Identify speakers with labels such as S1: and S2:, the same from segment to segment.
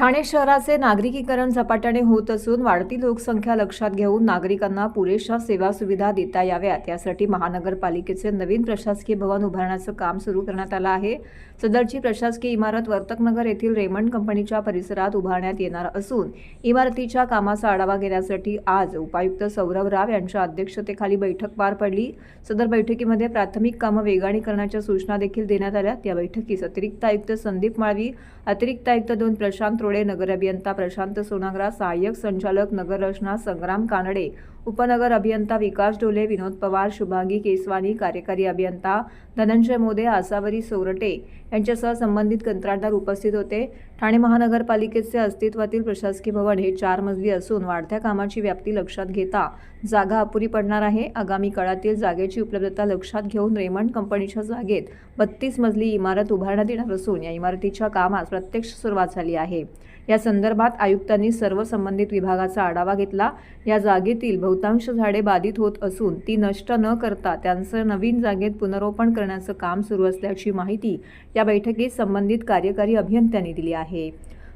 S1: ठाणे शहराचे नागरिकीकरण झपाट्याने होत असून वाढती लोकसंख्या लक्षात घेऊन नागरिकांना पुरेशा सेवा सुविधा देता याव्यात. यासाठी महानगरपालिकेचे नवीन प्रशासकीय भवन उभारण्याचं काम सुरू करण्यात आलं आहे. सदरची प्रशासकीय इमारत वर्तकनगर येथील रेमंड कंपनीच्या परिसरात उभारण्यात येणार असून इमारतीच्या कामाचा आढावा घेण्यासाठी आज उपायुक्त सौरभ राव यांच्या अध्यक्षतेखाली बैठक पार पडली. सदर बैठकीमध्ये प्राथमिक कामं वेगाने करण्याच्या सूचना देखील देण्यात आल्या. या बैठकीस अतिरिक्त आयुक्त संदीप माळवी अतिरिक्त आयुक्त दोन प्रशांत रोडे नगर अभियंता प्रशांत सोनाग्रा सहाय्यक संचालक नगररचना संग्राम कानडे उपनगर अभियंता विकास डोले विनोद पवार शुभांगी केसवानी कार्यकारी अभियंता धनंजय मोदे आसावरी सोरटे यांच्यासह संबंधित कंत्राटदार उपस्थित होते. ठाणे महानगरपालिकेचे अस्तित्वातील प्रशासकीय भवन हे चार मजली असून वाढत्या कामाची व्याप्ती लक्षात घेता जागा अपुरी पडणार आहे. आगामी काळातील जागेची उपलब्धता लक्षात घेऊन रेमंड कंपनीच्या जागेत बत्तीस मजली इमारत उभारण्यात येणार असून या इमारतीच्या कामास प्रत्यक्ष सुरुवात झाली आहे. या संदर्भात आयुक्तांनी सर्व संबंधित विभागाचा आढावा घेतला. या जागेतील बहुतांश झाडे बाधित होत असून ती नष्ट न करता त्यांचं नवीन जागेत पुनरोपण करण्याचं काम सुरू असल्याची माहिती या बैठकीत संबंधित कार्यकारी अभियंत्यांनी दिली आहे.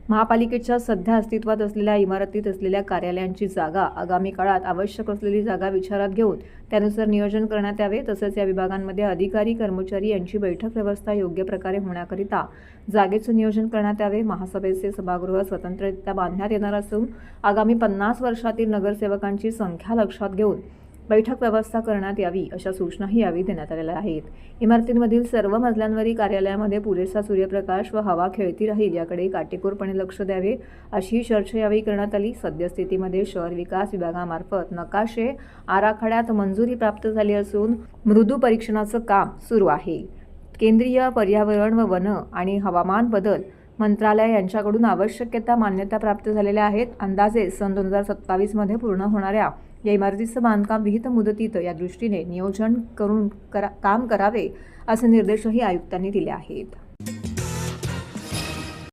S1: महापालिकेच्या सध्या अस्तित्वात असलेल्या इमारतीत असलेल्या कार्यालयांची जागा आगामी काळात आवश्यक असलेली जागा विचारात घेऊन त्यानुसार नियोजन करण्यात यावे. तसंच या विभागांमध्ये अधिकारी कर्मचारी यांची बैठक व्यवस्था योग्य प्रकारे होण्याकरिता जागेचं नियोजन करण्यात यावे. महासभेचे सभागृह स्वतंत्ररित्या बांधण्यात येणार असून आगामी पन्नास वर्षातील नगरसेवकांची संख्या लक्षात घेऊन बैठक व्यवस्था करण्यात यावी अशा सूचनाही यावेळी देण्यात आलेल्या आहेत. इमारतींमधील सर्व मजल्यांवरील कार्यालयामध्ये पुरेसा सूर्यप्रकाश व हवा खेळती राहील याकडे काटेकोरपणे लक्ष द्यावे अशी चर्चा यावेळी करण्यात आली. सद्यस्थितीमध्ये शहर विकास विभागामार्फत नकाशे आराखड्यात मंजुरी प्राप्त झाली असून मृदू परीक्षणाचं काम सुरू आहे. केंद्रीय पर्यावरण व वन आणि हवामान बदल मंत्रालय यांच्याकडून आवश्यकता मान्यता प्राप्त झालेल्या आहेत. अंदाजे सन दोन हजार सत्तावीसमध्ये पूर्ण होणाऱ्या या इमारतीचं बांधकाम विहित मुदतीत या दृष्टीने नियोजन करून करा काम करावे असे निर्देशही आयुक्तांनी दिले आहेत.